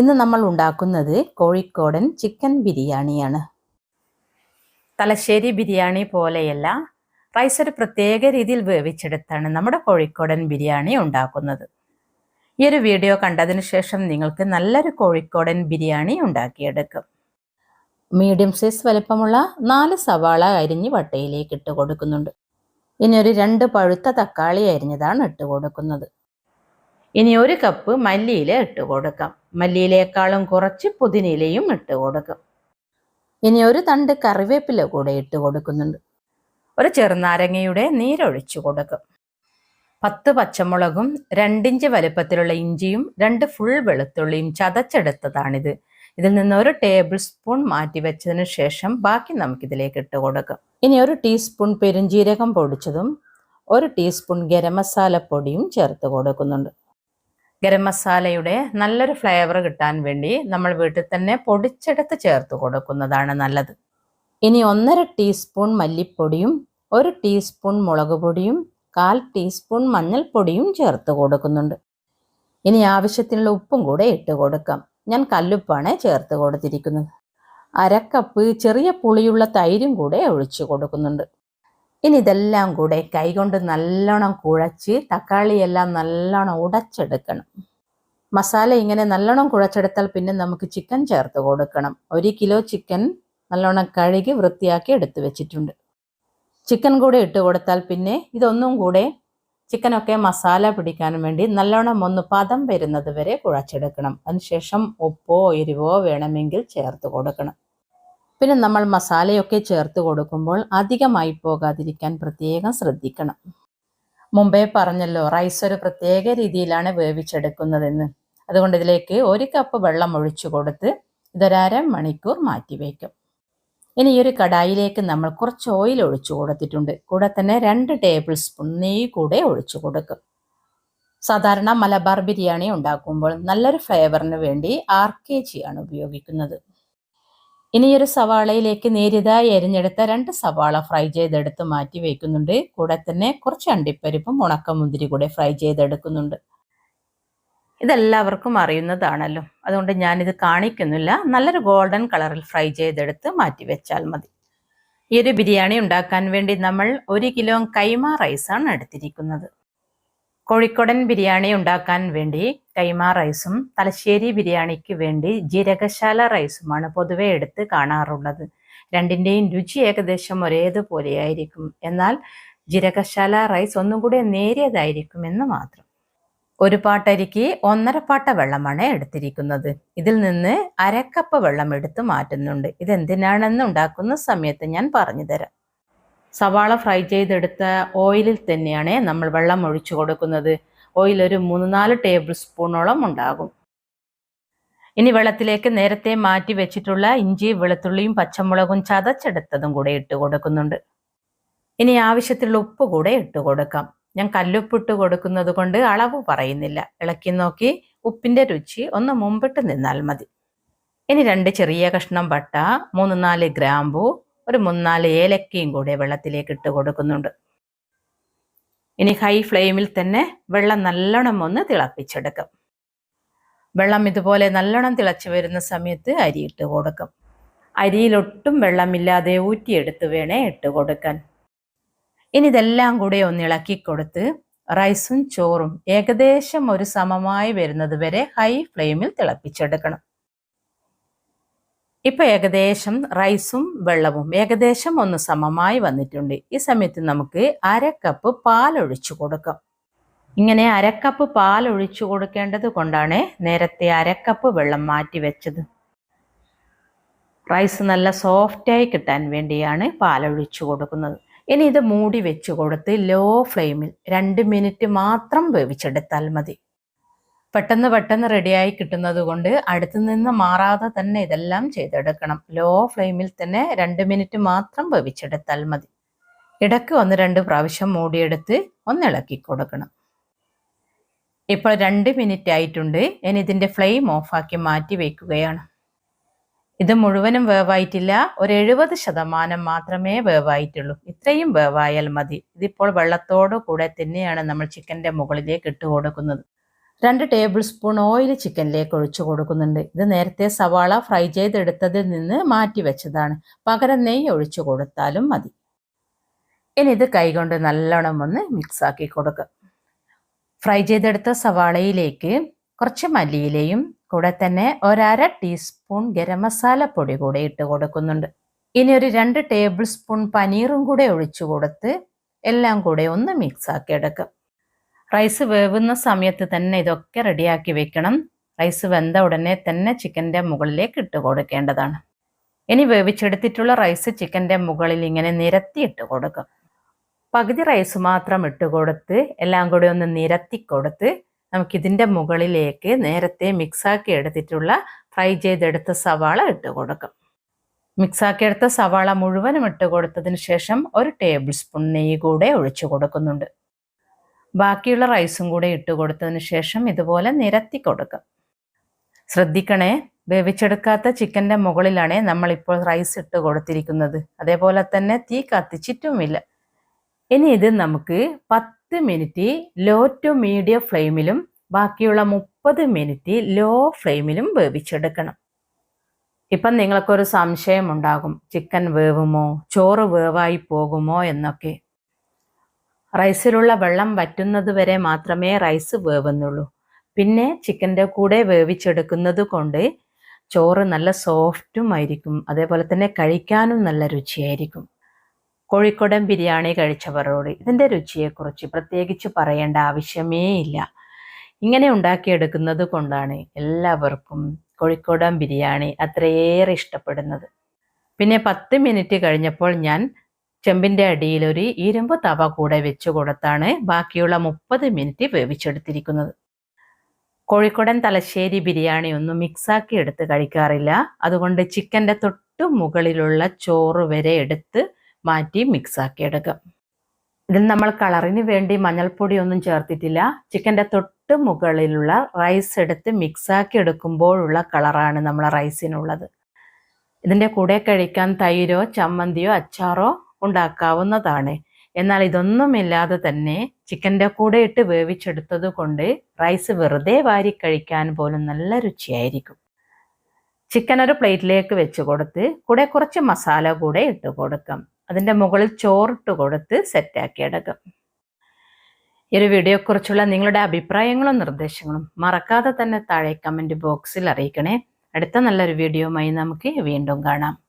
ഇന്ന് നമ്മൾ ഉണ്ടാക്കുന്നത് കോഴിക്കോടൻ ചിക്കൻ ബിരിയാണിയാണ്. തലശ്ശേരി ബിരിയാണി പോലെയല്ല റൈസ് ഒരു പ്രത്യേക രീതിയിൽ വേവിച്ചെടുത്താണ് നമ്മുടെ കോഴിക്കോടൻ ബിരിയാണി ഉണ്ടാക്കുന്നത്. ഈ ഒരു വീഡിയോ കണ്ടതിന് ശേഷം നിങ്ങൾക്ക് നല്ലൊരു കോഴിക്കോടൻ ബിരിയാണി ഉണ്ടാക്കിയെടുക്കും. മീഡിയം സൈസ് വലിപ്പമുള്ള നാല് സവാള അരിഞ്ഞ് വട്ടയിലേക്ക് ഇട്ട് കൊടുക്കുന്നുണ്ട്. ഇനി ഒരു രണ്ട് പഴുത്ത തക്കാളി അരിഞ്ഞതാണ് ഇട്ട് കൊടുക്കുന്നത്. ഇനി ഒരു കപ്പ് മല്ലിയില ഇട്ട് കൊടുക്കാം. മല്ലിയിലേക്കാളും കുറച്ച് പുതിനയിലയും ഇട്ട് കൊടുക്കാം. ഇനി ഒരു തണ്ട് കറിവേപ്പില കൂടെ ഇട്ട് കൊടുക്കുന്നുണ്ട്. ഒരു ചെറുനാരങ്ങയുടെ നീരൊഴിച്ചു കൊടുക്കും. പത്ത് പച്ചമുളകും രണ്ടിഞ്ച് വലുപ്പത്തിലുള്ള ഇഞ്ചിയും രണ്ട് ഫുൾ വെളുത്തുള്ളിയും ചതച്ചെടുത്തതാണിത്. ഇതിൽ നിന്ന് ഒരു ടേബിൾ സ്പൂൺ മാറ്റി വെച്ചതിന് ശേഷം ബാക്കി നമുക്കിതിലേക്ക് ഇട്ട് കൊടുക്കാം. ഇനി ഒരു ടീസ്പൂൺ പെരുംജീരകം പൊടിച്ചതും ഒരു ടീസ്പൂൺ ഗരം മസാല പൊടിയും ചേർത്ത് കൊടുക്കുന്നുണ്ട്. ഗരം മസാലയുടെ നല്ലൊരു ഫ്ലേവർ കിട്ടാൻ വേണ്ടി നമ്മൾ വീട്ടിൽ തന്നെ പൊടിച്ചെടുത്ത് ചേർത്ത് കൊടുക്കുന്നതാണ് നല്ലത്. ഇനി ഒന്നര ടീസ്പൂൺ മല്ലിപ്പൊടിയും ഒരു ടീസ്പൂൺ മുളക് പൊടിയും കാൽ ടീസ്പൂൺ മഞ്ഞൾപ്പൊടിയും ചേർത്ത് കൊടുക്കുന്നുണ്ട്. ഇനി ആവശ്യത്തിനുള്ള ഉപ്പും കൂടെ ഇട്ട് കൊടുക്കാം. ഞാൻ കല്ലുപ്പാണ് ചേർത്ത് കൊടുത്തിരിക്കുന്നത്. അരക്കപ്പ് ചെറിയ പുളിയുള്ള തൈരും കൂടെ ഒഴിച്ചു കൊടുക്കുന്നുണ്ട്. ഇനി ഇതെല്ലാം കൂടെ കൈകൊണ്ട് നല്ലോണം കുഴച്ച് തക്കാളിയെല്ലാം നല്ലോണം ഉടച്ചെടുക്കണം. മസാല ഇങ്ങനെ നല്ലോണം കുഴച്ചെടുത്താൽ പിന്നെ നമുക്ക് ചിക്കൻ ചേർത്ത് കൊടുക്കണം. ഒരു കിലോ ചിക്കൻ നല്ലോണം കഴുകി വൃത്തിയാക്കി എടുത്തു വെച്ചിട്ടുണ്ട്. ചിക്കൻ കൂടെ ഇട്ട് കൊടുത്താൽ പിന്നെ ഇതൊന്നും കൂടെ ചിക്കനൊക്കെ മസാല പിടിക്കാൻ വേണ്ടി നല്ലോണം ഒന്ന് പദം വരുന്നത് വരെ കുഴച്ചെടുക്കണം. അതിനുശേഷം ഉപ്പോ എരിവോ വേണമെങ്കിൽ ചേർത്ത് കൊടുക്കണം. പിന്നെ നമ്മൾ മസാലയൊക്കെ ചേർത്ത് കൊടുക്കുമ്പോൾ അധികമായി പോകാതിരിക്കാൻ പ്രത്യേകം ശ്രദ്ധിക്കണം. മുമ്പേ പറഞ്ഞല്ലോ റൈസ് ഒരു പ്രത്യേക രീതിയിലാണ് വേവിച്ചെടുക്കുന്നതെന്ന്. അതുകൊണ്ട് ഇതിലേക്ക് ഒരു കപ്പ് വെള്ളം ഒഴിച്ചു കൊടുത്ത് ഇതൊരര മണിക്കൂർ മാറ്റി വയ്ക്കും ഇനി ഈ ഒരു കടായിലേക്ക് നമ്മൾ കുറച്ച് ഓയിൽ ഒഴിച്ചു കൊടുത്തിട്ടുണ്ട്. കൂടെ തന്നെ രണ്ട് ടേബിൾ സ്പൂൺ നെയ്യ് കൂടെ ഒഴിച്ചു കൊടുക്കും. സാധാരണ മലബാർ ബിരിയാണി ഉണ്ടാക്കുമ്പോൾ നല്ലൊരു ഫ്ലേവറിന് വേണ്ടി ആർ കെ ജി ആണ് ഉപയോഗിക്കുന്നത്. ഇനി സവാളയിലേക്ക് നേരിയതായി എരിഞ്ഞെടുത്ത രണ്ട് സവാള ഫ്രൈ ചെയ്തെടുത്ത് മാറ്റി വയ്ക്കുന്നുണ്ട് കൂടെ തന്നെ കുറച്ച് അണ്ടിപ്പരിപ്പും ഉണക്കമുന്തിരി കൂടെ ഫ്രൈ ചെയ്തെടുക്കുന്നുണ്ട്. ഇതെല്ലാവർക്കും അറിയുന്നതാണല്ലോ. അതുകൊണ്ട് ഞാനിത് കാണിക്കുന്നില്ല. നല്ലൊരു ഗോൾഡൻ കളറിൽ ഫ്രൈ ചെയ്തെടുത്ത് മാറ്റി വെച്ചാൽ മതി. ഈ ഒരു ബിരിയാണി ഉണ്ടാക്കാൻ വേണ്ടി നമ്മൾ ഒരു കിലോ കൈമ റൈസാണ് എടുത്തിരിക്കുന്നത്. കോഴിക്കോടൻ ബിരിയാണി ഉണ്ടാക്കാൻ വേണ്ടി കൈമ റൈസും തലശ്ശേരി ബിരിയാണിക്ക് വേണ്ടി ജീരകശാല റൈസുമാണ് പൊതുവെ എടുത്ത് കാണാറുള്ളത്. രണ്ടിന്റെയും രുചി ഏകദേശം ഒരേതുപോലെയായിരിക്കും. എന്നാൽ ജീരകശാല റൈസ് ഒന്നും കൂടി നേരിയതായിരിക്കും എന്ന് മാത്രം. ഒരു പാട്ടരിക്ക് ഒന്നര പാട്ട വെള്ളമാണ് എടുത്തിരിക്കുന്നത്. ഇതിൽ നിന്ന് അരക്കപ്പ് വെള്ളം എടുത്ത് മാറ്റുന്നുണ്ട്. ഇതെന്തിനാണെന്ന് ഉണ്ടാക്കുന്ന സമയത്ത് ഞാൻ പറഞ്ഞു തരാം. സവാള ഫ്രൈ ചെയ്തെടുത്ത ഓയിലിൽ തന്നെയാണ് നമ്മൾ വെള്ളം ഒഴിച്ചു കൊടുക്കുന്നത്. ഓയിൽ ഒരു മൂന്ന് നാല് ടേബിൾ സ്പൂണോളം ഉണ്ടാകും. ഇനി വെള്ളത്തിലേക്ക് നേരത്തെ മാറ്റി വെച്ചിട്ടുള്ള ഇഞ്ചി വെളുത്തുള്ളിയും പച്ചമുളകും ചതച്ചെടുത്തതും കൂടെ ഇട്ട് കൊടുക്കുന്നുണ്ട്. ഇനി ആവശ്യത്തിലുള്ള ഉപ്പ് കൂടെ ഇട്ട് കൊടുക്കാം. ഞാൻ കല്ലുപ്പിട്ട് കൊടുക്കുന്നത് കൊണ്ട് അളവ് പറയുന്നില്ല. ഇളക്കി നോക്കി ഉപ്പിന്റെ രുചി ഒന്ന് മുമ്പിട്ട് നിന്നാൽ മതി. ഇനി രണ്ട് ചെറിയ കഷ്ണം പട്ട മൂന്ന് നാല് ഗ്രാമ്പു ഒരു മൂന്നാൽ ഏലക്കയും കൂടെ വെള്ളത്തിലേക്ക് ഇട്ട് കൊടുക്കുന്നുണ്ട്. ഇനി ഹൈ ഫ്ലെയിമിൽ തന്നെ വെള്ളം നല്ലോണം ഒന്ന് തിളപ്പിച്ചെടുക്കും. വെള്ളം ഇതുപോലെ നല്ലോണം തിളച്ചു വരുന്ന സമയത്ത് അരി ഇട്ട് കൊടുക്കും. അരിയിലൊട്ടും വെള്ളമില്ലാതെ ഊറ്റിയെടുത്ത് വേണേ ഇട്ട് കൊടുക്കാൻ. ഇനി ഇതെല്ലാം കൂടെ ഒന്ന് ഇളക്കി കൊടുത്ത് റൈസും ചോറും ഏകദേശം ഒരു സമമായി വരുന്നത് വരെ ഹൈ ഫ്ലെയിമിൽ തിളപ്പിച്ചെടുക്കണം. ഇപ്പൊ ഏകദേശം റൈസും വെള്ളവും ഏകദേശം ഒന്ന് സമമായി വന്നിട്ടുണ്ട്. ഈ സമയത്ത് നമുക്ക് അര കപ്പ് പാൽ ഒഴിച്ചു കൊടുക്കാം. ഇങ്ങനെ അരക്കപ്പ് പാൽ ഒഴിച്ചു കൊടുക്കേണ്ടത് കൊണ്ടാണ് നേരത്തെ അരക്കപ്പ് വെള്ളം മാറ്റി വെച്ചത്. റൈസ് നല്ല സോഫ്റ്റായി കിട്ടാൻ വേണ്ടിയാണ് പാൽ ഒഴിച്ചു കൊടുക്കുന്നത്. ഇനി ഇത് മൂടി വെച്ച് കൊടുത്ത് ലോ ഫ്ലെയിമിൽ രണ്ട് മിനിറ്റ് മാത്രം വേവിച്ചെടുത്താൽ മതി. പെട്ടെന്ന് പെട്ടെന്ന് റെഡിയായി കിട്ടുന്നത് കൊണ്ട് അടുത്തു നിന്ന് മാറാതെ തന്നെ ഇതെല്ലാം ചെയ്തെടുക്കണം. ലോ ഫ്ലെയിമിൽ തന്നെ രണ്ട് മിനിറ്റ് മാത്രം വേവിച്ചെടുത്താൽ മതി. ഇടയ്ക്ക് ഒന്ന് രണ്ട് പ്രാവശ്യം മൂടിയെടുത്ത് ഒന്ന് ഇളക്കി കൊടുക്കണം. ഇപ്പോൾ രണ്ട് മിനിറ്റ് ആയിട്ടുണ്ട്. ഇനി ഇതിന്റെ ഫ്ലെയിം ഓഫാക്കി മാറ്റി വയ്ക്കുകയാണ് ഇത് മുഴുവനും വേവായിട്ടില്ല. ഒരു എഴുപത് ശതമാനം മാത്രമേ വേവായിട്ടുള്ളൂ. ഇത്രയും വേവായാൽ മതി. ഇതിപ്പോൾ വെള്ളത്തോടു കൂടെ തന്നെയാണ് നമ്മൾ ചിക്കന്റെ മുകളിലേക്ക് ഇട്ട് കൊടുക്കുന്നത്. രണ്ട് ടേബിൾ സ്പൂൺ ഓയിൽ ചിക്കനിലേക്ക് ഒഴിച്ചു കൊടുക്കുന്നുണ്ട്. ഇത് നേരത്തെ സവാള ഫ്രൈ ചെയ്തെടുത്തതിൽ നിന്ന് മാറ്റി വെച്ചതാണ്. പകരം നെയ്യ് ഒഴിച്ചു കൊടുത്താലും മതി. ഇനി ഇത് കൈകൊണ്ട് നല്ലോണം ഒന്ന് മിക്സാക്കി കൊടുക്കുക. ഫ്രൈ ചെയ്തെടുത്ത സവാളയിലേക്ക് കുറച്ച് മല്ലിയിലയും കൂടെ തന്നെ ഒരര ടീസ്പൂൺ ഗരം മസാല പൊടി കൂടെ ഇട്ട് കൊടുക്കുന്നുണ്ട്. ഇനി ഒരു രണ്ട് ടേബിൾ സ്പൂൺ പനീറും കൂടെ ഒഴിച്ചു കൊടുത്ത് എല്ലാം കൂടെ ഒന്ന് മിക്സാക്കി എടുക്കാം റൈസ് വേവുന്ന സമയത്ത് തന്നെ ഇതൊക്കെ റെഡിയാക്കി വെക്കണം. റൈസ് വെന്ത ഉടനെ തന്നെ ചിക്കന്റെ മുകളിലേക്ക് ഇട്ട് കൊടുക്കേണ്ടതാണ്. ഇനി വേവിച്ചെടുത്തിട്ടുള്ള റൈസ് ചിക്കന്റെ മുകളിൽ ഇങ്ങനെ നിരത്തി ഇട്ട് കൊടുക്കും. പകുതി റൈസ് മാത്രം ഇട്ട് കൊടുത്ത് എല്ലാം കൂടി ഒന്ന് നിരത്തി കൊടുത്ത് നമുക്കിതിന്റെ മുകളിലേക്ക് നേരത്തെ മിക്സാക്കി എടുത്തിട്ടുള്ള ഫ്രൈ ചെയ്തെടുത്ത സവാള ഇട്ട് കൊടുക്കും. മിക്സാക്കി എടുത്ത സവാള മുഴുവനും ഇട്ട് കൊടുത്തതിന് ശേഷം ഒരു ടേബിൾ സ്പൂൺ നെയ്യ് കൂടെ ഒഴിച്ചു കൊടുക്കുന്നുണ്ട്. ബാക്കിയുള്ള റൈസും കൂടെ ഇട്ട് കൊടുത്തതിന് ശേഷം ഇതുപോലെ നിരത്തി കൊടുക്കുക ശ്രദ്ധിക്കണേ വേവിച്ചെടുക്കാത്ത ചിക്കന്റെ മുകളിലാണ് നമ്മളിപ്പോൾ റൈസ് ഇട്ട് കൊടുത്തിരിക്കുന്നത്. അതേപോലെ തന്നെ തീ കത്തിച്ചിട്ടുമില്ല. ഇനി ഇത് നമുക്ക് പത്ത് മിനിറ്റ് ലോ ടു മീഡിയം ഫ്ലെയിമിലും ബാക്കിയുള്ള മുപ്പത് മിനിറ്റ് ലോ ഫ്ലെയിമിലും വേവിച്ചെടുക്കണം. ഇപ്പം നിങ്ങൾക്കൊരു സംശയം ഉണ്ടാകും. ചിക്കൻ വേവുമോ? ചോറ് വേവായി പോകുമോ എന്നൊക്കെ. റൈസിലുള്ള വെള്ളം വറ്റുന്നത് വരെ മാത്രമേ റൈസ് വേവുന്നുള്ളൂ. പിന്നെ ചിക്കന്റെ കൂടെ വേവിച്ചെടുക്കുന്നത് കൊണ്ട് ചോറ് നല്ല സോഫ്റ്റും ആയിരിക്കും. അതേപോലെ തന്നെ കഴിക്കാനും നല്ല രുചിയായിരിക്കും. കോഴിക്കോടൻ ബിരിയാണി കഴിച്ചവരോട് ഇതിന്റെ രുചിയെക്കുറിച്ച് പ്രത്യേകിച്ച് പറയേണ്ട ആവശ്യമേ ഇല്ല. ഇങ്ങനെ ഉണ്ടാക്കിയെടുക്കുന്നത് കൊണ്ടാണ് എല്ലാവർക്കും കോഴിക്കോടൻ ബിരിയാണി അത്രയേറെ ഇഷ്ടപ്പെടുന്നത്. പിന്നെ പത്ത് മിനിറ്റ് കഴിഞ്ഞപ്പോൾ ഞാൻ ചെമ്പിന്റെ അടിയിൽ ഒരു ഇരുമ്പ് തവ കൂടെ വെച്ചു കൊടുത്താണ് ബാക്കിയുള്ള മുപ്പത് മിനിറ്റ് വേവിച്ചെടുത്തിരിക്കുന്നത്. കോഴിക്കോടൻ തലശ്ശേരി ബിരിയാണി ഒന്നും മിക്സാക്കി എടുത്ത് കഴിക്കാറില്ല. അതുകൊണ്ട് ചിക്കന്റെ തൊട്ടു മുകളിലുള്ള ചോറ് വരെ എടുത്ത് മാറ്റി മിക്സാക്കി എടുക്കാം. ഇതിൽ നമ്മൾ കളറിന് വേണ്ടി മഞ്ഞൾപ്പൊടി ഒന്നും ചേർത്തിട്ടില്ല. ചിക്കന്റെ തൊട്ട് മുകളിലുള്ള റൈസ് എടുത്ത് മിക്സാക്കി എടുക്കുമ്പോഴുള്ള കളറാണ് നമ്മളെ റൈസിനുള്ളത് ഇതിന്റെ കൂടെ കഴിക്കാൻ തൈരോ ചമ്മന്തിയോ അച്ചാറോ ഉണ്ടാക്കാവുന്നതാണ്. എന്നാൽ ഇതൊന്നുമില്ലാതെ തന്നെ ചിക്കന്റെ കൂടെ ഇട്ട് വേവിച്ചെടുത്തത് കൊണ്ട് റൈസ് വെറുതെ വാരി കഴിക്കാൻ പോലും നല്ല രുചിയായിരിക്കും. ചിക്കൻ ഒരു പ്ലേറ്റിലേക്ക് വെച്ച് കൊടുത്ത് കൂടെ കുറച്ച് മസാല കൂടെ ഇട്ട് കൊടുക്കാം. അതിന്റെ മുകളിൽ ചോറിട്ട് കൊടുത്ത് സെറ്റാക്കി എടുക്കാം. ഈ ഒരു വീഡിയോയെക്കുറിച്ചുള്ള നിങ്ങളുടെ അഭിപ്രായങ്ങളും നിർദ്ദേശങ്ങളും മറക്കാതെ തന്നെ താഴെ കമന്റ് ബോക്സിൽ അറിയിക്കണേ. അടുത്ത നല്ലൊരു വീഡിയോയുമായി നമുക്ക് വീണ്ടും കാണാം.